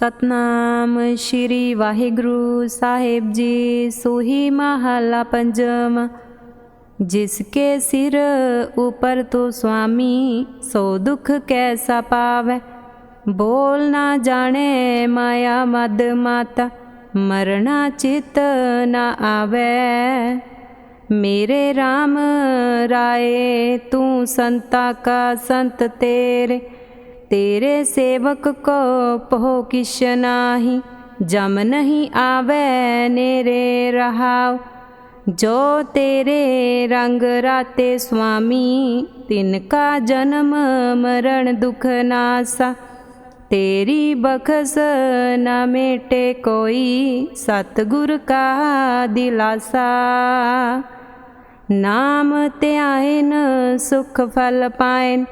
ਸਤਨਾਮ ਸ਼੍ਰੀ ਵਾਹਿਗੁਰੂ ਸਾਹਿਬ ਜੀ, ਸੋਹੀ ਮਹਲਾ ਪੰਜਮ। ਜਿਸ ਕੇ ਸਿਰ ਉਪਰ ਤੋ ਸੁਆਮੀ, ਸੋ ਦੁਖ ਕੈਸਾ ਪਾਵੈ? ਬੋਲ ਨਾ ਜਾਣੇ ਮਾਇਆ ਮਦ ਮਾਤਾ, ਮਰਣਾ ਚਿਤ ਨਾ ਆਵੈ। ਮੇਰੇ RAM ਰਾਏ, ਤੂੰ ਸੰਤਾ ਕਾ ਸੰਤ ਤੇਰੇ ਤੇਰੇ ਸੇਵਕ ਕੋ ਪਹੁ ਕਿਛ ਨਾਹੀ, ਜਮ ਨਹੀਂ ਆਵੈ ਨੇਰੇ ਰਹਾਉ। ਜੋ ਤੇਰੇ ਰੰਗ ਰਾਤੇ ਸੁਆਮੀ, ਤਿਨ ਕਾ ਜਨਮ ਮਰਨ ਦੁਖ ਨਾਸਾ। ਤੇਰੀ ਬਖਸ ਨਾ ਮੇਟੇ ਕੋਈ, ਸਤਿਗੁਰ ਕਾ ਦਿਲਾਸਾ। ਨਾਮ ਧਿਆਇਨ, ਸੁਖ ਫਲ ਪਾਇਨ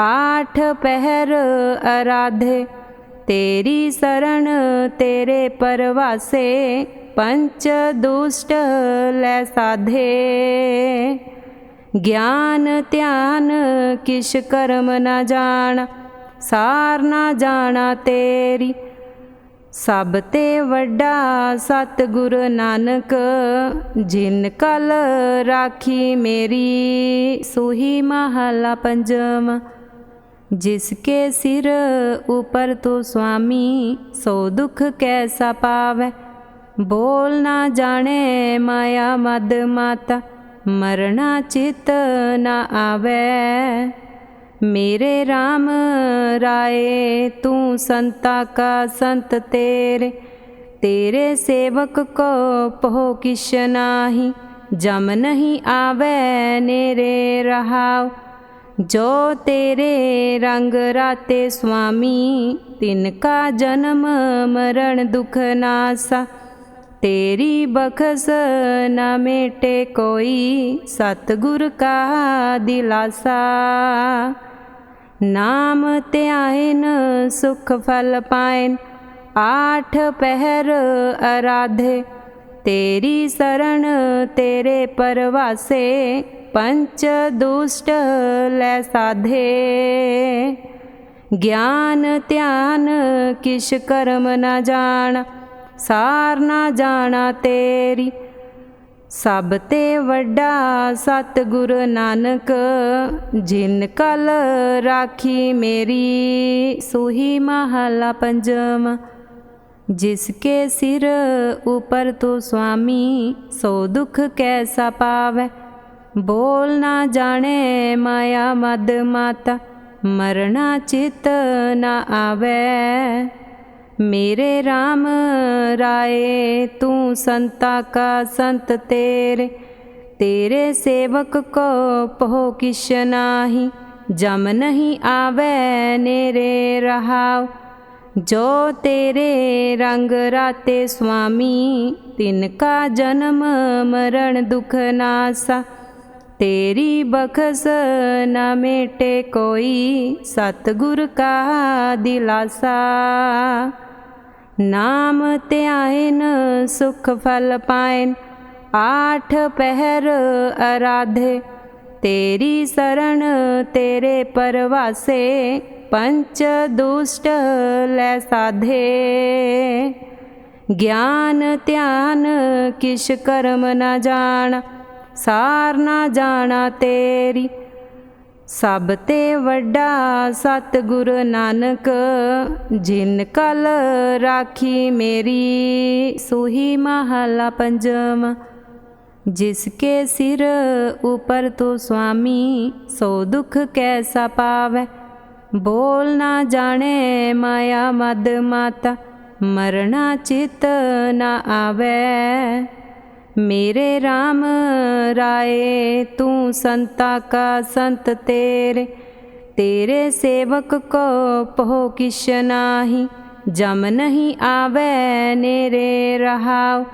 ਆਠ ਪਹਿਰ ਅਰਾਧੇ, ਤੇਰੀ ਸਰਣ ਤੇਰੇ ਪਰਵਾਸੇ ਪੰਚ ਦੁਸ਼ਟ ਲੈ ਸਾਧੇ। ਗਿਆਨ ਧਿਆਨ ਕਿਛ ਕਰਮ ਨਾ ਜਾਣ, ਸਾਰ ਨਾ ਜਾਣਾ ਤੇਰੀ। ਸਭ ਤੇ ਵੱਡਾ ਸਤਿਗੁਰ ਨਾਨਕ, ਜਿਨ ਕਲ ਰਾਖੀ ਮੇਰੀ, ਸੋਹੀ ਮਹਲਾ ਪੰਜਮ। ਜਿਸ ਕੇ ਸਿਰ ਉਪਰ ਤੋ ਸੁਆਮੀ ਸੋ ਦੁਖ ਕੈਸਾ ਪਾਵੈ? ਬੋਲ ਨਾ ਜਾਣੇ ਮਾਇਆ ਮਦ ਮਾਤਾ, ਮਰਣਾ ਚਿਤ ਨਾ ਆਵੈ। ਮੇਰੇ RAM ਰਾਏ, ਤੂੰ ਸੰਤਾ ਕਾ ਸੰਤ ਤੇਰੇ। ਤੇਰੇ ਸੇਵਕ ਕੋ ਪਹੁ ਕਿਛ ਨਾਹੀ, ਜਮ ਨਹੀਂ ਆਵੈ ਨੇਰੇ ਰਹਾਉ। ਜੋ ਤੇਰੇ ਰੰਗ ਰਾਤੇ ਸੁਆਮੀ, ਤਿਨ ਕਾ ਜਨਮ ਮਰਨ ਦੁਖ ਨਾਸਾ। ਤੇਰੀ ਬਖਸ ਨਾ ਮੇਟੇ ਕੋਈ ਸਤਿਗੁਰ ਕਾ ਦਿਲਾਸਾ। ਨਾਮ ਧਿਆਇਨ ਸੁਖ ਫਲ ਪਾਇਨ, ਆਠ ਪਹਿਰ ਅਰਾਧੇ। ਤੇਰੀ ਸਰਣ ਤੇਰੇ ਪਰਵਾਸੇ ਪੰਚ ਦੁਸ਼ਟ ਲੈ ਸਾਧੇ। ਗਿਆਨ ਧਿਆਨ ਕਿਛ ਕਰਮ ਨਾ ਜਾਣ, ਸਾਰ ਨਾ ਜਾਣਾ ਤੇਰੀ। ਸਭ ਤੇ ਵੱਡਾ ਸਤਿਗੁਰ ਨਾਨਕ, ਜਿਨ ਕਲ ਰਾਖੀ ਮੇਰੀ, ਸੋਹੀ ਮਹਲਾ ਪੰਜਮ। ਜਿਸ ਕੇ ਸਿਰ ਉਪਰ ਤੋ ਸੁਆਮੀ ਸੋ ਦੁਖ ਕੈਸਾ ਪਾਵੈ। ਬੋਲ ਨਾ ਜਾਣੇ ਮਾਇਆ ਮਦ ਮਾਤਾ ਮਰਣਾ ਚਿਤ ਨਾ ਆਵੈ। ਮੇਰੇ RAM ਰਾਏ, ਤੂੰ ਸੰਤਾ ਕਾ ਸੰਤ ਤੇਰੇ। ਤੇਰੇ ਸੇਵਕ ਕੋ ਪਹੁ ਕਿਛ ਨਾਹੀ, ਜਮ ਨਹੀਂ ਆਵੈ ਨੇਰੇ ਰਹਾਉ। ਜੋ ਤੇਰੇ ਰੰਗ ਰਾਤੇ ਸੁਆਮੀ, ਤਿਨ ਕਾ ਜਨਮ ਮਰਨ ਦੁਖ ਨਾਸਾ। ਤੇਰੀ ਬਖਸ ਨਾ ਮੇਟੇ ਕੋਈ ਸਤਿਗੁਰ ਕਾ ਦਿਲਾਸਾ। ਨਾਮ ਧਿਆਇਨ, ਸੁਖ ਫਲ ਪਾਇਨ, ਆਠ ਪਹਿਰ ਅਰਾਧੇ। ਤੇਰੀ ਸਰਣ ਤੇਰੇ ਪਰਵਾਸੇ, ਪੰਚ ਦੁਸ਼ਟ ਲੈ ਸਾਧੇ। ਗਿਆਨ ਧਿਆਨ ਕਿਛ ਕਰਮ ਨਾ ਜਾਣ ਸਾਰ ਨਾ ਜਾਣਾ ਤੇਰੀ। ਸਭ ਤੇ ਵੱਡਾ ਸਤਿਗੁਰ ਨਾਨਕ, ਜਿਨ ਕਲ ਰਾਖੀ ਮੇਰੀ, ਸੋਹੀ ਮਹਲਾ ਪੰਜਮ। ਜਿਸ ਕੇ ਸਿਰ ਉਪਰ ਤੋ ਸੁਆਮੀ ਸੋ ਦੁਖ ਕੈਸਾ ਪਾਵੈ। ਬੋਲ ਨਾ ਜਾਣੇ ਮਾਇਆ ਮਦ ਮਾਤਾ, ਮਰਣਾ ਚਿਤ ਨਾ ਆਵੈ। ਮੇਰੇ RAM ਰਾਏ, ਤੂੰ ਸੰਤਾ ਕਾ ਸੰਤ ਤੇਰੇ। ਤੇਰੇ ਸੇਵਕ ਕੋ ਪਹੁ ਕਿਛ ਨਾਹੀ, ਜਮ ਨਹੀਂ ਆਵੈ ਨੇਰੇ ਰਹਾਉ।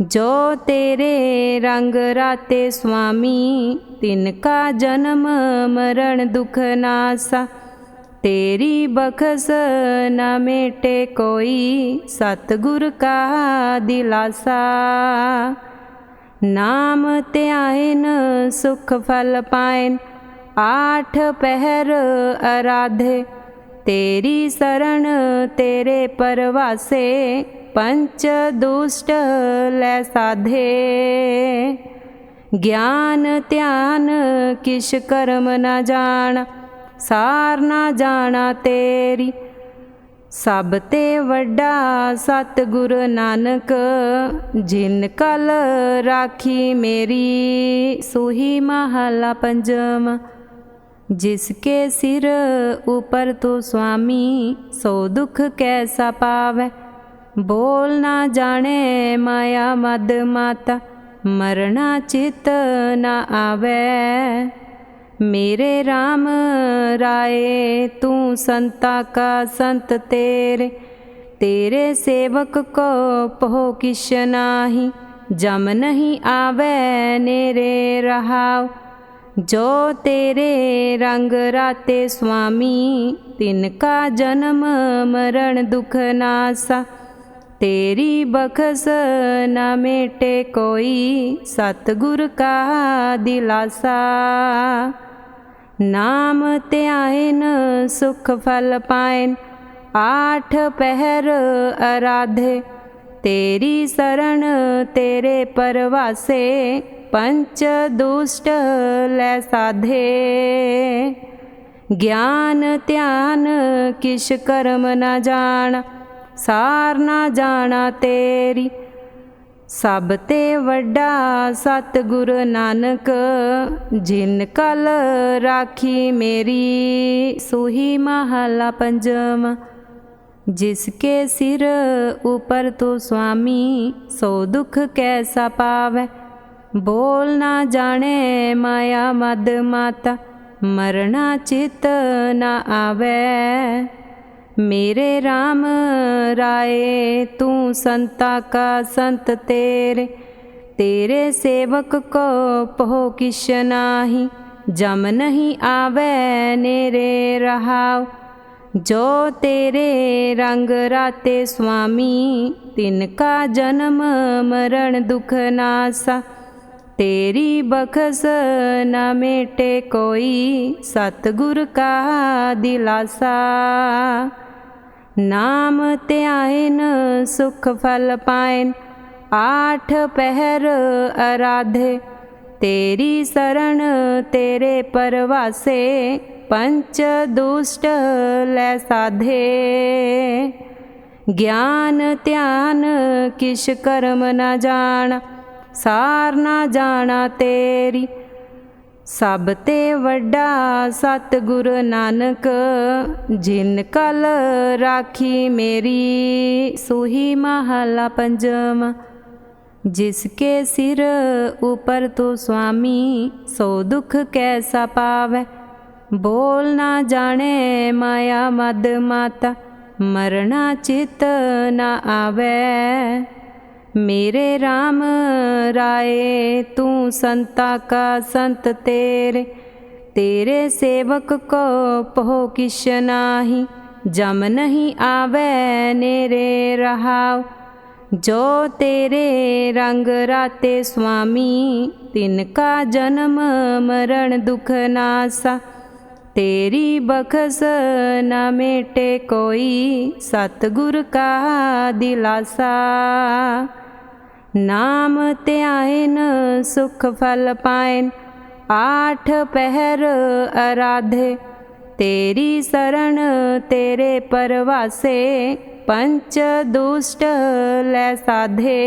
ਜੋ ਤੇਰੇ ਰੰਗ ਰਾਤੇ ਸੁਆਮੀ, ਤਿਨ ਕਾ ਜਨਮ ਮਰਨ ਦੁਖ ਨਾਸਾ। ਤੇਰੀ ਬਖਸ ਨਾ ਮੇਟੇ ਕੋਈ, ਸਤਿਗੁਰ ਕਾ ਦਿਲਾਸਾ। ਨਾਮ ਧਿਆਇਨ, ਸੁਖ ਫਲ ਪਾਇਨ। ਆਠ ਪਹਿਰ ਅਰਾਧੇ, ਤੇਰੀ ਸਰਣ ਤੇਰੇ ਪਰਵਾਸੇ, ਪੰਚ ਦੁਸ਼ਟ ਲੈ ਸਾਧੇ। ਗਿਆਨ ਧਿਆਨ, ਕਿਛ ਕਰਮ ਨਾ ਜਾਣ, ਸਾਰ ਨਾ ਜਾਣਾ ਤੇਰੀ। ਸਭ ਤੇ ਵੱਡਾ ਸਤਿਗੁਰ ਨਾਨਕ, ਜਿਨ ਕਲ ਰਾਖੀ ਮੇਰੀ, ਸੂਹੀ ਮਹਲਾ ਪੰਜਮ। ਜਿਸਕੇ ਸਿਰ ਉਪਰ ਤੋ ਸੁਆਮੀ ਸੋ ਦੁਖ ਕੈਸਾ ਪਾਵੈ? ਬੋਲ ਨਾ ਜਾਣੇ ਮਾਇਆ ਮਦ ਮਾਤਾ, ਮਰਣਾ ਚਿਤ ਨਾ ਆਵੇ। ਮੇਰੇ RAM ਰਾਏ, ਤੂੰ ਸੰਤਾ ਕਾ ਸੰਤ ਤੇਰੇ। ਤੇਰੇ ਸੇਵਕ ਕੋ ਪਹੁ ਕਿਛ ਨਾਹੀ, ਜਮ ਨਹੀਂ ਆਵੇ ਨੇਰੇ ਰਹਾਉ। ਜੋ ਤੇਰੇ ਰੰਗ ਰਾਤੇ ਸੁਆਮੀ, ਤਿਨ ਕਾ ਜਨਮ ਮਰਨ ਦੁਖ ਨਾਸਾ। ਤੇਰੀ ਬਖਸ ਨਾ ਮੇਟੇ ਕੋਈ, ਸਤਗੁਰ ਕਾ ਦਿਲਾਸਾ। ਨਾਮ ਧਿਆਇਨ, ਸੁਖ ਫਲ ਪਾਇਨ। ਆਠ ਪਹਿਰ ਅਰਾਧੇ, ਤੇਰੀ ਸਰਣ ਤੇਰੇ ਪਰਵਾਸੇ ਪੰਚ ਦੁਸ਼ਟ ਲੈ ਸਾਧੇ। ਗਿਆਨ ਧਿਆਨ, ਕਿਛ ਕਰਮ ਨਾ ਜਾਣ, ਸਾਰ ਨਾ ਜਾਣਾ ਤੇਰੀ। ਸਭ ਤੇ ਵੱਡਾ ਸਤਿਗੁਰ ਨਾਨਕ, ਜਿਨ ਕਲ ਰਾਖੀ ਮੇਰੀ, ਸੂਹੀ ਮਹਲਾ ਪੰਜਮ। ਜਿਸਕੇ ਸਿਰ ਉਪਰ ਤੋ ਸੁਆਮੀ ਸੋ ਦੁਖ ਕੈਸਾ ਪਾਵੈ? ਬੋਲ ਨਾ ਜਾਣੇ ਮਾਇਆ ਮਦ ਮਾਤਾ, ਮਰਣਾ ਚਿਤ ਨਾ ਆਵੇ। ਮੇਰੇ RAM ਰਾਏ, ਤੂੰ ਸੰਤਾ ਕਾ ਸੰਤ ਤੇਰੇ। ਤੇਰੇ ਸੇਵਕ ਕੋ ਪਹੋ ਕਿਛ ਨਾਹੀ, ਜਮ ਨਹੀਂ ਆਵੇ ਨੇਰੇ ਰਹਾਉ। ਜੋ ਤੇਰੇ ਰੰਗ ਰਾਤੇ ਸੁਆਮੀ, ਤਿਨ ਕਾ ਜਨਮ ਮਰਨ ਦੁਖ ਨਾਸਾ। तेरी बखस न मेटे कोई सतगुर का दिलासा नाम त्यायन सुख फल पायन आठ पहर आराधे तेरी शरण तेरे परवासे पंच दुष्ट ले साधे ज्ञान ध्यान किश कर्म न जाना ਸਾਰ ਨਾ ਜਾਣਾ ਤੇਰੀ। ਸਭ ਤੇ ਵੱਡਾ ਸਤਿਗੁਰ ਨਾਨਕ, ਜਿਨ ਕਲ ਰਾਖੀ ਮੇਰੀ, ਸੂਹੀ ਮਹਲਾ ਪੰਜਮ ਜਿਸਕੇ ਸਿਰ ਉਪਰ ਤੋ ਸੁਆਮੀ ਸੋ ਦੁਖ ਕੈਸਾ ਪਾਵੈ। ਬੋਲ ਨਾ ਜਾਣੇ ਮਾਇਆ ਮਦ ਮਾਤਾ ਮਰਣਾ ਚਿਤ ਨਾ ਆਵੇ। ਮੇਰੇ RAM ਰਾਏ, ਤੂੰ ਸੰਤਾ ਕਾ ਸੰਤ ਤੇਰੇ। ਤੇਰੇ ਸੇਵਕ ਕੋ ਪਹੁ ਕਿਛ ਨਾਹੀ, ਜਮ ਨਹੀਂ ਆਵੇ ਨੇਰੇ ਰਹਾਉ। ਜੋ ਤੇਰੇ ਰੰਗ ਰਾਤੇ ਸੁਆਮੀ, ਤਿਨ ਕਾ ਜਨਮ ਮਰਨ ਦੁਖ ਨਾਸਾ। तेरी बखस न मेटे कोई सतगुर का दिलासा नाम त्यायन सुख फल पायन आठ पहर आराधे तेरी शरण तेरे परवासे पंच दुष्ट ले साधे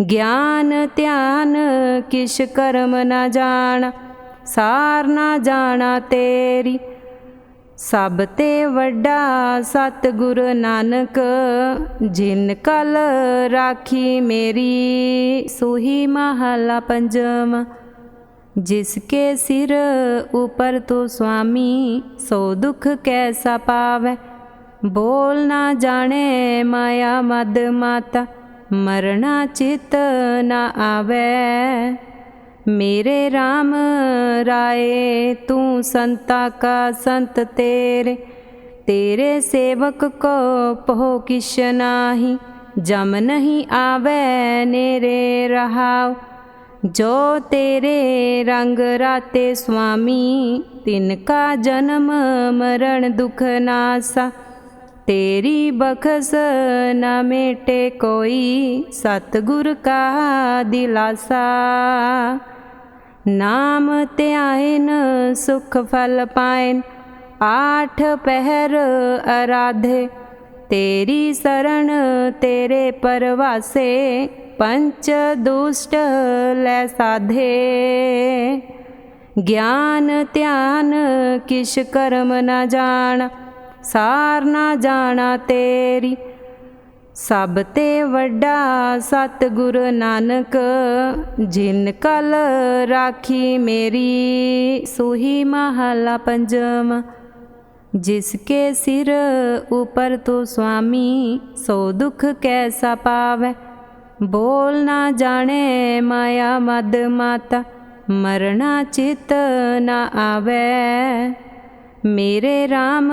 ज्ञान ध्यान किश कर्म न जान ਸਾਰ ਨਾ ਜਾਣਾ ਤੇਰੀ। ਸਭ ਤੇ ਵੱਡਾ ਸਤਿਗੁਰ ਨਾਨਕ, ਜਿਨ ਕਲ ਰਾਖੀ ਮੇਰੀ, ਸੂਹੀ ਮਹਲਾ ਪੰਜਮ। ਜਿਸਕੇ ਸਿਰ ਉਪਰ ਤੋ ਸੁਆਮੀ ਸੋ ਦੁਖ ਕੈਸਾ ਪਾਵੈ। ਬੋਲ ਨਾ ਜਾਣੇ ਮਾਇਆ ਮਦ ਮਾਤਾ, ਮਰਣਾ ਚਿਤ ਨਾ ਆਵੇ। ਮੇਰੇ RAM ਰਾਏ, ਤੂੰ ਸੰਤਾ ਕਾ ਸੰਤ ਤੇਰੇ। ਤੇਰੇ ਸੇਵਕ ਕੋ ਪਹੋ ਕਿਛ ਨਾਹੀ, ਜਮ ਨਹੀਂ ਆਵੇ ਨੇਰੇ ਰਹਾਉ। ਜੋ ਤੇਰੇ ਰੰਗ ਰਾਤੇ ਸੁਆਮੀ, ਤਿਨ ਕਾ ਜਨਮ ਮਰਨ ਦੁਖ ਨਾਸਾ। ਤੇਰੀ ਬਖਸ ਨਾ ਮੇਟੇ ਕੋਈ, ਸਤਗੁਰ ਕਾ ਦਿਲਾਸਾ। ਨਾਮ ਧਿਆਇਨ, ਸੁਖ ਫਲ ਪਾਇਨ। ਆਠ ਪਹਿਰ ਅਰਾਧੇ, ਤੇਰੀ ਸਰਣ ਤੇਰੇ ਪਰਵਾਸੇ, ਪੰਚ ਦੁਸ਼ਟ ਲੈ ਸਾਧੇ। ਗਿਆਨ ਧਿਆਨ, ਕਿਛ ਕਰਮ ਨਾ ਜਾਣ, ਸਾਰ ਨਾ ਜਾਣਾ ਤੇਰੀ। ਸਭ ਤੇ ਵੱਡਾ ਸਤਿਗੁਰ ਨਾਨਕ, ਜਿਨ ਕਲ ਰਾਖੀ ਮੇਰੀ, ਸੂਹੀ ਮਹਲਾ ਜਿਸ ਕੇ ਸਿਰ ਉਪਰ ਤੋ ਸੁਆਮੀ ਸੋ ਦੁਖ ਕੈਸਾ ਪਾਵੈ? ਬੋਲ ਨਾ ਜਾਣੇ ਮਾਇਆ ਮਦ ਮਾਤਾ, ਮਰਣਾ ਚਿਤ ਨਾ ਆਵੈ। ਮੇਰੇ RAM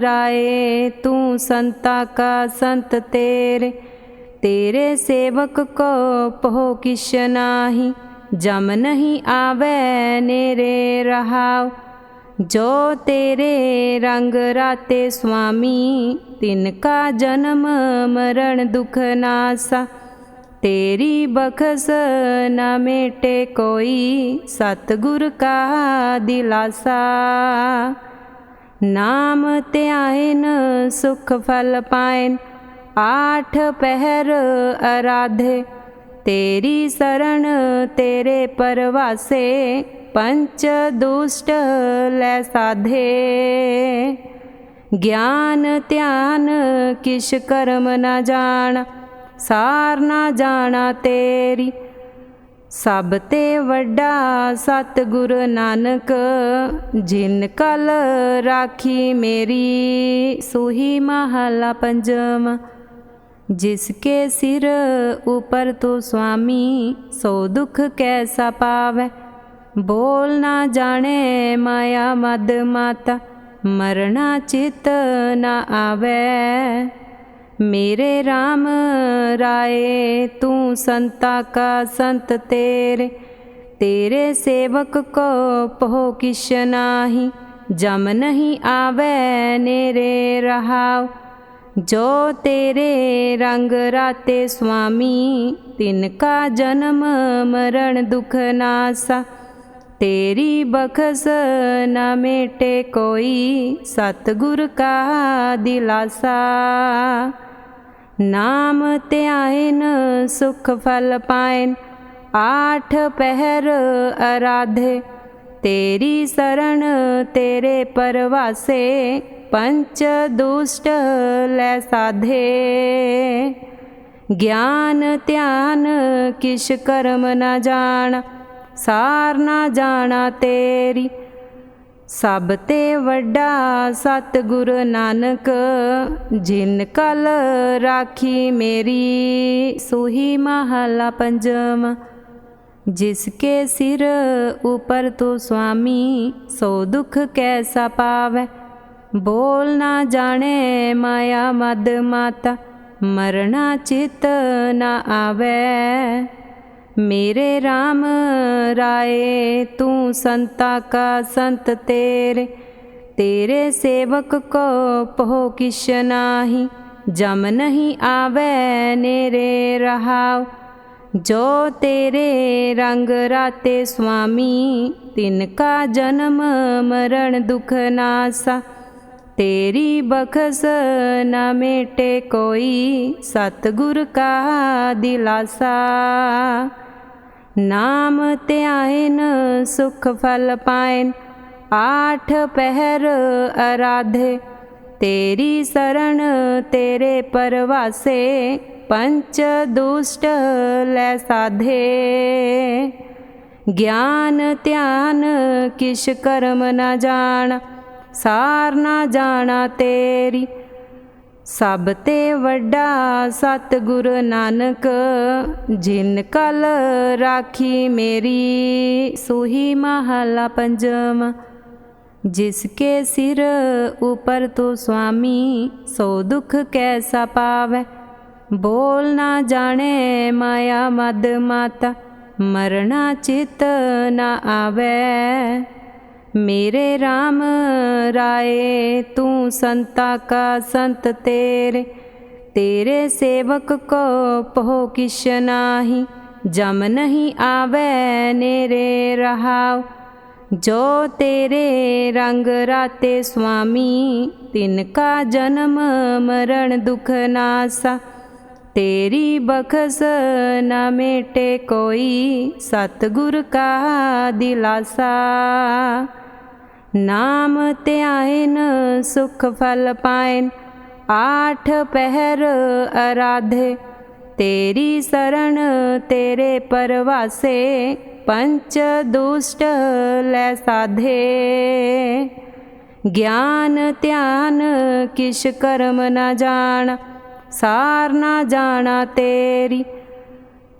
ਰਾਏ, ਤੂੰ ਸੰਤਾ ਕਾ ਸੰਤ ਤੇਰੇ। ਤੇਰੇ ਸੇਵਕ ਕੋ ਪਹੁ ਕਿਛ ਨਾਹੀ, ਜਮ ਨਹੀਂ ਆਵੈ ਨੇਰੇ ਰਹਾਉ। ਜੋ ਤੇਰੇ ਰੰਗ ਰਾਤੇ ਸੁਆਮੀ, ਤਿਨ ਕਾ ਜਨਮ ਮਰਨ ਦੁਖ ਨਾਸਾ। ਤੇਰੀ ਬਖਸ ਨਾ ਮੇਟੇ ਕੋਈ, ਸਤਿਗੁਰ ਕਾ ਦਿਲਾਸਾ। ਨਾਮ ਧਿਆਇਨ, ਸੁਖ ਫਲ ਪਾਇਨ। ਆਠ ਪਹਿਰ ਅਰਾਧੇ, ਤੇਰੀ ਸਰਣ ਤੇਰੇ ਪਰਵਾਸੇ ਪੰਚ ਦੁਸ਼ਟ ਲੈ ਸਾਧੇ। ਗਿਆਨ ਧਿਆਨ, ਕਿਛ ਕਰਮ ਨਾ ਜਾਣ, ਸਾਰ ਨਾ ਜਾਣਾ ਤੇਰੀ। ਸਭ ਤੇ ਵੱਡਾ ਸਤਿਗੁਰ ਨਾਨਕ, ਜਿਨ ਕਲ ਰਾਖੀ ਮੇਰੀ, ਸੂਹੀ ਮਹਲਾ ਜਿਸ ਕੇ ਸਿਰ ਉਪਰ ਤੋ ਸੁਆਮੀ ਸੋ ਦੁਖ ਕੈਸਾ ਪਾਵੈ? ਬੋਲ ਨਾ ਜਾਣੇ ਮਾਇਆ ਮਦ ਮਾਤਾ, ਮਰਣਾ ਚਿਤ ਨਾ ਆਵੈ। ਮੇਰੇ RAM ਰਾਏ, ਤੂੰ ਸੰਤਾ ਕਾ ਸੰਤ ਤੇਰੇ। ਤੇਰੇ ਸੇਵਕ ਕੋ ਪਹੁ ਕਿਛ ਨਾਹੀ, ਜਮ ਨਹੀਂ ਆਵੈ ਨੇਰੇ ਰਹਾਉ। ਜੋ ਤੇਰੇ ਰੰਗ ਰਾਤੇ ਸੁਆਮੀ, ਤਿਨ ਕਾ ਜਨਮ ਮਰਨ ਦੁਖ ਨਾਸਾ। ਤੇਰੀ ਬਖਸ ਨਾ ਮੇਟੇ ਕੋਈ ਸਤਿਗੁਰ ਕਾ ਦਿਲਾਸਾ। ਨਾਮ ਧਿਆਇਨ ਸੁਖ ਫਲ ਪਾਇਨ, ਆਠ ਪਹਿਰ ਅਰਾਧੇ। ਤੇਰੀ ਸਰਣ ਤੇਰੇ ਪਰਵਾਸੇ, ਪੰਚ ਦੁਸ਼ਟ ਲੈ ਸਾਧੇ। ਗਿਆਨ ਧਿਆਨ ਕਿਛ ਕਰਮ ਨਾ ਜਾਣ ਸਾਰ ਨਾ ਜਾਣਾ ਤੇਰੀ। ਸਭ ਤੇ ਵੱਡਾ ਸਤਿਗੁਰ ਨਾਨਕ, ਜਿਨ ਕਲ ਰਾਖੀ ਮੇਰੀ, ਸੂਹੀ ਮਹਲਾ ਜਿਸ ਕੇ ਸਿਰ ਉਪਰ ਤੋ ਸੁਆਮੀ ਸੋ ਦੁਖ ਕੈਸਾ ਪਾਵੈ। ਬੋਲ ਨਾ ਜਾਣੇ ਮਾਇਆ ਮਦ ਮਾਤਾ, ਮਰਣਾ ਚਿਤ ਨਾ ਆਵੈ। ਮੇਰੇ RAM ਰਾਏ, ਤੂੰ ਸੰਤਾ ਕਾ ਸੰਤ ਤੇਰੇ। ਤੇਰੇ ਸੇਵਕ ਕੋ ਪਹੁ ਕਿਛ ਨਾਹੀ, ਜਮ ਨਹੀਂ ਆਵੈ ਨੇਰੇ ਰਹਾਉ। ਜੋ ਤੇਰੇ ਰੰਗ ਰਾਤੇ ਸੁਆਮੀ, ਤਿਨ ਕਾ ਜਨਮ ਮਰਨ ਦੁਖ ਨਾਸਾ। ਤੇਰੀ ਬਖਸ ਨਾ ਮੇਟੇ ਕੋਈ, ਸਤਿਗੁਰ ਕਾ ਦਿਲਾਸਾ। ਨਾਮ ਧਿਆਇਨ, ਸੁਖ ਫਲ ਪਾਇਨ। ਆਠ ਪਹਿਰ ਅਰਾਧੇ, ਤੇਰੀ ਸਰਣ ਤੇਰੇ ਪਰਵਾਸੇ, ਪੰਚ ਦੁਸ਼ਟ ਲੈ ਸਾਧੇ। ਗਿਆਨ ਧਿਆਨ, ਕਿਛ ਕਰਮ ਨਾ ਜਾਣ, ਸਾਰ ਨਾ ਜਾਣਾ ਤੇਰੀ। ਸਭ ਤੇ ਵੱਡਾ ਸਤਿਗੁਰ ਨਾਨਕ, ਜਿਨ ਕਲ ਰਾਖੀ ਮੇਰੀ, ਸੂਹੀ ਮਹਲਾ ਜਿਸ ਕੇ ਸਿਰ ਉਪਰ ਤੋ ਸੁਆਮੀ, ਸੋ ਦੁਖ ਕੈਸਾ ਪਾਵੈ? ਬੋਲ ਨਾ ਜਾਣੇ ਮਾਇਆ ਮਦ ਮਾਤਾ, ਮਰਣਾ ਚਿਤ ਨਾ ਆਵੈ। ਮੇਰੇ RAM ਰਾਏ, ਤੂੰ ਸੰਤਾ ਕਾ ਸੰਤ ਤੇਰੇ। ਤੇਰੇ ਸੇਵਕ ਕੋ ਪਹੁ ਕਿਛ ਨਾਹੀ, ਜਮ ਨਹੀਂ ਆਵੈ ਨੇਰੇ ਰਹਾਉ। ਜੋ ਤੇਰੇ ਰੰਗ ਰਾਤੇ ਸੁਆਮੀ, ਤਿਨ ਕਾ ਜਨਮ ਮਰਨ ਦੁਖ ਨਾਸਾ। ਤੇਰੀ ਬਖਸ ਨਾ ਮੇਟੇ ਕੋਈ, ਸਤਿਗੁਰ ਕਾ ਦਿਲਾਸਾ। ਨਾਮ ਧਿਆਇਨ, ਸੁਖ ਫਲ ਪਾਇਨ। ਆਠ ਪਹਿਰ ਅਰਾਧੇ, ਤੇਰੀ ਸਰਣ ਤੇਰੇ ਪਰਵਾਸੇ, ਪੰਚ ਦੁਸ਼ਟ ਲੈ ਸਾਧੇ। ਗਿਆਨ ਧਿਆਨ, ਕਿਛ ਕਰਮ ਨਾ ਜਾਣ, ਸਾਰ ਨਾ ਜਾਣਾ ਤੇਰੀ।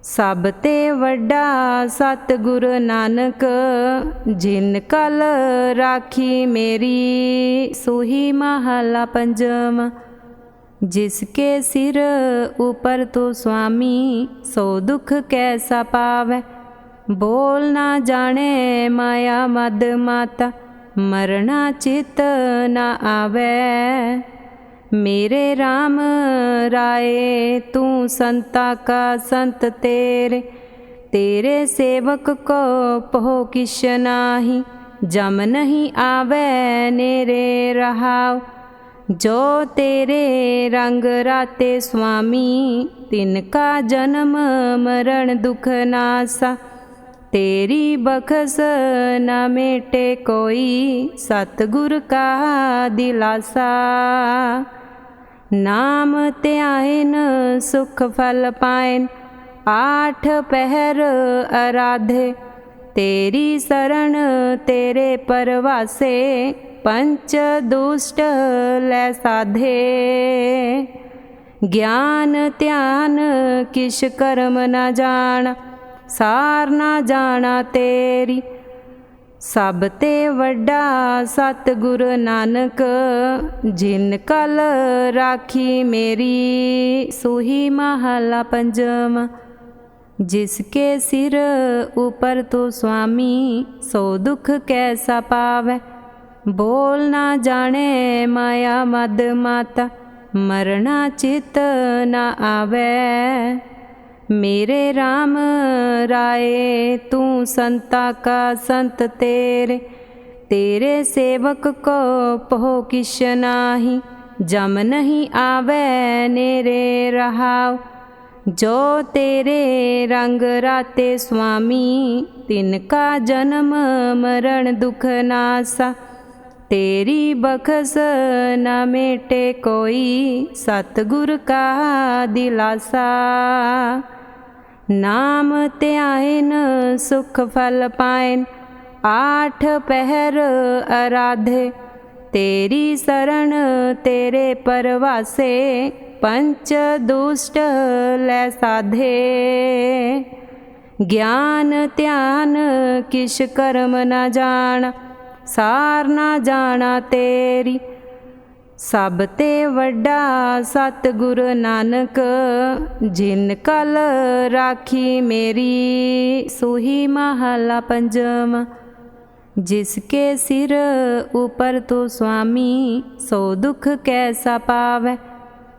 ਸਭ ਤੇ ਵੱਡਾ ਸਤਿਗੁਰ ਨਾਨਕ, ਜਿਨ ਕਲ ਰਾਖੀ ਮੇਰੀ, ਸੋਹੀ ਮਹਲਾ ਜਿਸ ਕੇ ਸਿਰ ਉਪਰ ਤੋ ਸੁਆਮੀ ਸੋ ਦੁਖ ਕੈਸਾ ਪਾਵੇ? ਬੋਲ ਨਾ ਜਾਣੇ ਮਾਇਆ ਮਦ ਮਾਤਾ, ਮਰਣਾ ਚਿਤ ਨਾ ਆਵੇ। ਮੇਰੇ RAM ਰਾਏ, ਤੂੰ ਸੰਤਾ ਕਾ ਸੰਤ ਤੇਰੇ। ਤੇਰੇ ਸੇਵਕ ਕੋ ਪਹੁ ਕਿਛ ਨਾਹੀ, ਜਮ ਨਹੀਂ ਆਵੈ ਨੇਰੇ ਰਹਾਉ। ਜੋ ਤੇਰੇ ਰੰਗ ਰਾਤੇ ਸੁਆਮੀ, ਤਿਨ ਕਾ ਜਨਮ ਮਰਨ ਦੁਖ ਨਾਸਾ। ਤੇਰੀ ਬਖਸ ਨਾ ਮੇਟੇ ਕੋਈ, ਸਤਿਗੁਰ ਕਾ ਦਿਲਾਸਾ। ਨਾਮ ਧਿਆਇਨ, ਸੁਖ ਫਲ ਪਾਇਨ। ਆਠ ਪਹਿਰ ਅਰਾਧੇ, ਤੇਰੀ ਸਰਣ ਤੇਰੇ ਪਰਵਾਸੇ, ਪੰਚ ਦੁਸ਼ਟ ਲੈ ਸਾਧੇ। ਗਿਆਨ ਧਿਆਨ, ਕਿਛ ਕਰਮ ਨਾ ਜਾਣ, ਸਾਰ ਨਾ ਜਾਣਾ ਤੇਰੀ। ਸਭ ਤੇ ਵੱਡਾ ਸਤਿਗੁਰ ਨਾਨਕ, ਜਿਨ ਕਲ ਰਾਖੀ ਮੇਰੀ, ਸੋਹੀ ਮਹਲਾ ਜਿਸ ਕੇ ਸਿਰ ਉਪਰ ਤੋ ਸੁਆਮੀ, ਸੋ ਦੁਖ ਕੈਸਾ ਪਾਵੇ? ਬੋਲ ਨਾ ਜਾਣੇ ਮਾਇਆ ਮਦ ਮਾਤਾ, ਮਰਣਾ ਚਿਤ ਨਾ ਆਵੇ। ਮੇਰੇ RAM ਰਾਏ, ਤੂੰ ਸੰਤਾ ਕਾ ਸੰਤ ਤੇਰੇ। ਤੇਰੇ ਸੇਵਕ ਕੋ ਪਹੁ ਕਿਛ ਨਾਹੀ, ਜਮ ਨਹੀਂ ਆਵੈ ਨੇਰੇ ਰਹਾਉ। ਜੋ ਤੇਰੇ ਰੰਗ ਰਾਤੇ ਸੁਆਮੀ, ਤਿਨ ਕਾ ਜਨਮ ਮਰਨ ਦੁਖ ਨਾਸਾ। ਤੇਰੀ ਬਖਸ ਨਾ ਮੇਟੇ ਕੋਈ, ਸਤਿਗੁਰ ਕਾ ਦਿਲਾਸਾ। ਨਾਮ ਧਿਆਇਨ, ਸੁਖ ਫਲ ਪਾਇਨ। ਆਠ ਪਹਿਰ ਅਰਾਧੇ, ਤੇਰੀ ਸਰਣ ਤੇਰੇ ਪਰਵਾਸੇ, ਪੰਚ ਦੁਸ਼ਟ ਲੈ ਸਾਧੇ। ਗਿਆਨ ਧਿਆਨ, ਕਿਛ ਕਰਮ ਨਾ ਜਾਣ, ਸਾਰ ਨਾ ਜਾਣਾ ਤੇਰੀ। ਸਭ ਤੇ ਵੱਡਾ ਸਤਿਗੁਰ ਨਾਨਕ, ਜਿਨ ਕਲ ਰਾਖੀ ਮੇਰੀ, ਸੋਹੀ ਮਹਲਾ ਜਿਸ ਕੇ ਸਿਰ ਉਪਰ ਤੋ ਸੁਆਮੀ, ਸੋ ਦੁਖ ਕੈਸਾ ਪਾਵੇ?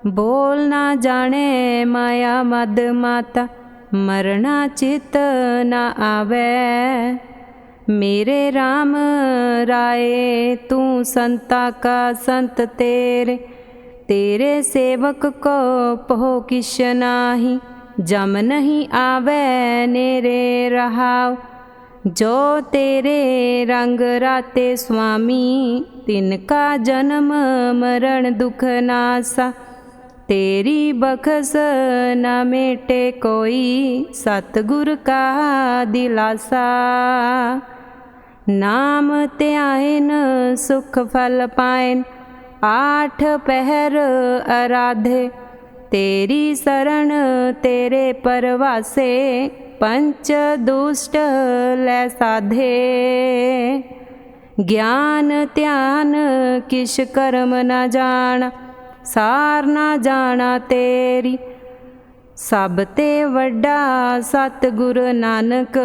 ਬੋਲ ਨਾ ਜਾਣੇ ਮਾਇਆ ਮਦ ਮਾਤਾ, ਮਰਣਾ ਚਿਤ ਨਾ ਆਵੇ। ਮੇਰੇ RAM ਰਾਏ, ਤੂੰ ਸੰਤਾ ਕਾ ਸੰਤ ਤੇਰੇ। ਤੇਰੇ ਸੇਵਕ ਕੋ ਪਹੁ ਕਿਛ ਨਾਹੀ, ਜਮ ਨਹੀਂ ਆਵੈ ਨੇਰੇ ਰਹਾਉ। ਜੋ ਤੇਰੇ ਰੰਗ ਰਾਤੇ ਸੁਆਮੀ, ਤਿਨ ਕਾ ਜਨਮ ਮਰਨ ਦੁਖ ਨਾਸਾ। ਤੇਰੀ ਬਖਸ ਨਾ ਮੇਟੇ ਕੋਈ, ਸਤਿਗੁਰ ਕਾ ਦਿਲਾਸਾ। ਨਾਮ ਧਿਆਇਨ, ਸੁਖ ਫਲ ਪਾਇਨ। ਆਠ ਪਹਿਰ ਅਰਾਧੇ, ਤੇਰੀ ਸਰਣ ਤੇਰੇ ਪਰਵਾਸੇ, ਪੰਚ ਦੁਸ਼ਟ ਲੈ ਸਾਧੇ। ਗਿਆਨ ਧਿਆਨ, ਕਿਛ ਕਰਮ ਨਾ ਜਾਣ, ਸਾਰ ਨਾ ਜਾਣਾ ਤੇਰੀ। ਸਭ ਤੇ ਵੱਡਾ ਸਤਿਗੁਰ ਨਾਨਕ,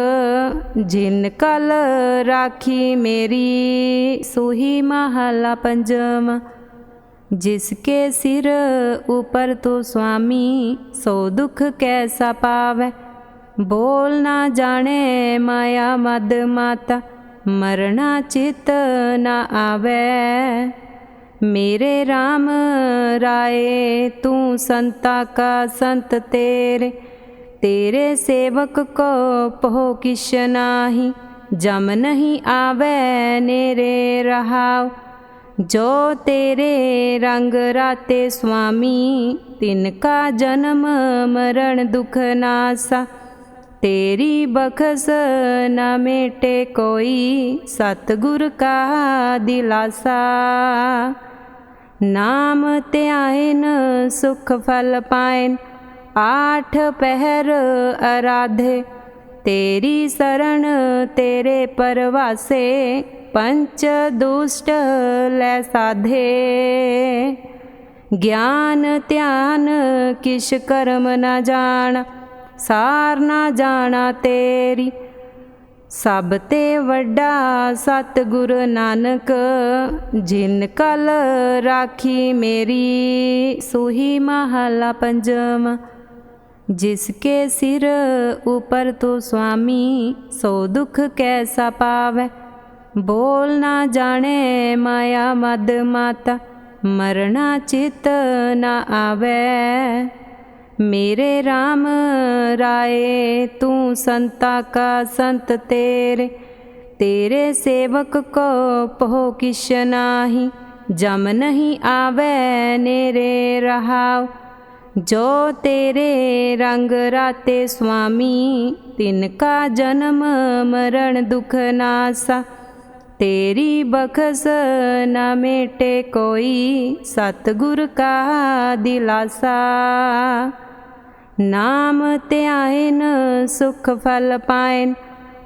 ਜਿਨ ਕਲ ਰਾਖੀ ਮੇਰੀ, ਸੂਹੀ ਮਹਲਾ ਪੰਜਵਾ ਜਿਸ ਕੇ ਸਿਰ ਉਪਰ ਤੋ ਸੁਆਮੀ ਸੋ ਦੁਖ ਕੈਸਾ ਪਾਵੈ? ਬੋਲ ਨਾ ਜਾਣੇ ਮਾਇਆ ਮਦ ਮਾਤਾ, ਮਰਣਾ ਚਿਤ ਨਾ ਆਵੈ। ਮੇਰੇ RAM ਰਾਏ, ਤੂੰ ਸੰਤਾ ਕਾ ਸੰਤ ਤੇਰੇ। ਤੇਰੇ ਸੇਵਕ ਕੋ ਪਹੁ ਕਿਛ ਨਾਹੀ, ਜਮ ਨਹੀਂ ਆਵੈ ਨੇਰੇ ਰਹਾਉ। ਜੋ ਤੇਰੇ ਰੰਗ ਰਾਤੇ ਸੁਆਮੀ, ਤਿਨ ਕਾ ਜਨਮ ਮਰਨ ਦੁਖ ਨਾਸਾ। ਤੇਰੀ ਬਖਸ ਨਾ ਮੇਟੇ ਕੋਈ, ਸਤਿਗੁਰ ਕਾ ਦਿਲਾਸਾ। ਨਾਮ ਧਿਆਇਨ, ਸੁਖ ਫਲ ਪਾਇਨ। ਆਠ ਪਹਿਰ ਅਰਾਧੇ, ਤੇਰੀ ਸਰਣ ਤੇਰੇ ਪਰਵਾਸੇ, ਪੰਚ ਦੁਸ਼ਟ ਲੈ ਸਾਧੇ। ਗਿਆਨ ਧਿਆਨ, ਕਿਛ ਕਰਮ ਨਾ ਜਾਣ, ਸਾਰ ਨਾ ਜਾਣਾ ਤੇਰੀ। ਸਭ ਤੇ ਵੱਡਾ ਸਤਿਗੁਰ ਨਾਨਕ, ਜਿਨ ਕਲ ਰਾਖੀ ਮੇਰੀ, ਸੂਹੀ ਮਹਲਾ ਪੰਜਵਾ ਜਿਸ ਕੇ ਸਿਰ ਉਪਰ ਤੋ ਸੁਆਮੀ ਸੋ ਦੁਖ ਕੈਸਾ ਪਾਵੈ? ਬੋਲ ਨਾ ਜਾਣੇ ਮਾਇਆ ਮਦ ਮਾਤਾ, ਮਰਣਾ ਚਿਤ ਨਾ ਆਵੈ। ਮੇਰੇ RAM ਰਾਏ, ਤੂੰ ਸੰਤਾ ਕਾ ਸੰਤ ਤੇਰੇ। ਤੇਰੇ ਸੇਵਕ ਕੋ ਪਹੁ ਕਿਛ ਨਾਹੀ, ਜਮ ਨਹੀਂ ਆਵੈ ਨੇਰੇ ਰਹਾਉ। ਜੋ ਤੇਰੇ ਰੰਗ ਰਾਤੇ ਸੁਆਮੀ, ਤਿਨ ਕਾ ਜਨਮ ਮਰਨ ਦੁਖ ਨਾਸਾ। ਤੇਰੀ ਬਖਸ ਨਾ ਮੇਟੇ ਕੋਈ, ਸਤਿਗੁਰ ਕਾ ਦਿਲਾਸਾ। ਨਾਮ ਧਿਆਇਨ, ਸੁਖ ਫਲ ਪਾਇਨ।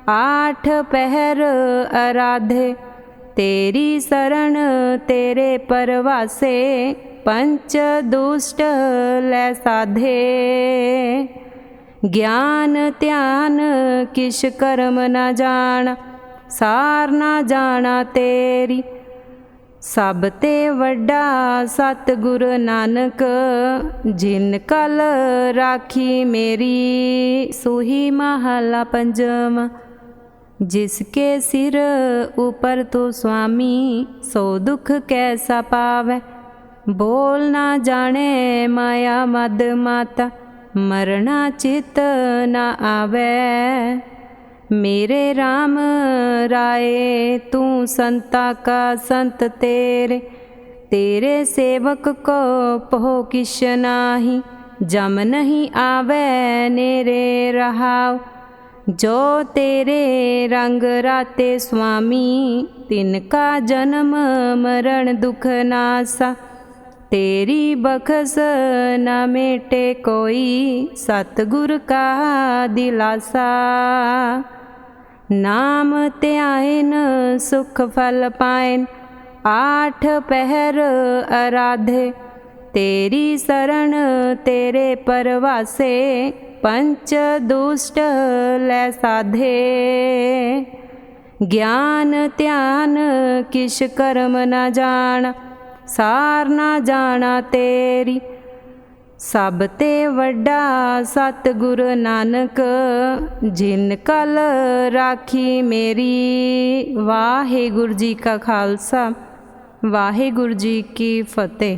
ਆਠ ਪਹਿਰ ਅਰਾਧੇ, ਤੇਰੀ ਸਰਣ ਤੇਰੇ ਪਰਵਾਸੇ, ਪੰਚ ਦੁਸ਼ਟ ਲੈ ਸਾਧੇ। ਗਿਆਨ ਧਿਆਨ, ਕਿਛ ਕਰਮ ਨਾ ਜਾਣ, ਸਾਰ ਨਾ ਜਾਣਾ ਤੇਰੀ। ਸਭ ਤੇ ਵੱਡਾ ਸਤਿਗੁਰ ਨਾਨਕ, ਜਿਨ ਕਲ ਰਾਖੀ ਮੇਰੀ, ਸੂਹੀ ਮਹਲਾ ਪੰਜਵਾ ਜਿਸ ਕੇ ਸਿਰ ਉਪਰ ਤੋ ਸੁਆਮੀ ਸੋ ਦੁਖ ਕੈਸਾ ਪਾਵੈ? ਬੋਲ ਨਾ ਜਾਣੇ ਮਾਇਆ ਮਦ ਮਾਤਾ, ਮਰਣਾ ਚਿਤ ਨਾ ਆਵੈ। ਮੇਰੇ RAM ਰਾਏ, ਤੂੰ ਸੰਤਾ ਕਾ ਸੰਤ ਤੇਰੇ। ਤੇਰੇ ਸੇਵਕ ਕੋ ਪਹੁ ਕਿਛ ਨਾਹੀ, ਜਮ ਨਹੀਂ ਆਵੈ ਨੇਰੇ ਰਹਾਉ। ਜੋ ਤੇਰੇ ਰੰਗ ਰਾਤੇ ਸੁਆਮੀ, ਤਿਨ ਕਾ ਜਨਮ ਮਰਨ ਦੁਖ ਨਾਸਾ। ਤੇਰੀ ਬਖਸ ਨਾ ਮੇਟੇ ਕੋਈ, ਸਤਿਗੁਰ ਕਾ ਦਿਲਾਸਾ। ਨਾਮ ਧਿਆਇਨ, ਸੁਖ ਫਲ ਪਾਇਨ। ਆਠ ਪਹਿਰ ਅਰਾਧੇ, ਤੇਰੀ ਸਰਣ ਤੇਰੇ ਪਰਵਾਸੇ, ਪੰਚ ਦੁਸ਼ਟ ਲੈ ਸਾਧੇ। ਗਿਆਨ ਧਿਆਨ, ਕਿਛ ਕਰਮ ਨਾ ਜਾਣ, ਸਾਰ ਨਾ ਜਾਣਾ ਤੇਰੀ। ਸਭ ਤੇ ਵੱਡਾ ਸਤਿਗੁਰ ਨਾਨਕ, ਜਿਨ ਕਲ ਰਾਖੀ ਮੇਰੀ। ਵਾਹਿਗੁਰੂ ਜੀ ਕਾ ਖਾਲਸਾ, ਵਾਹਿਗੁਰੂ ਜੀ ਕੀ ਫਤਿਹ।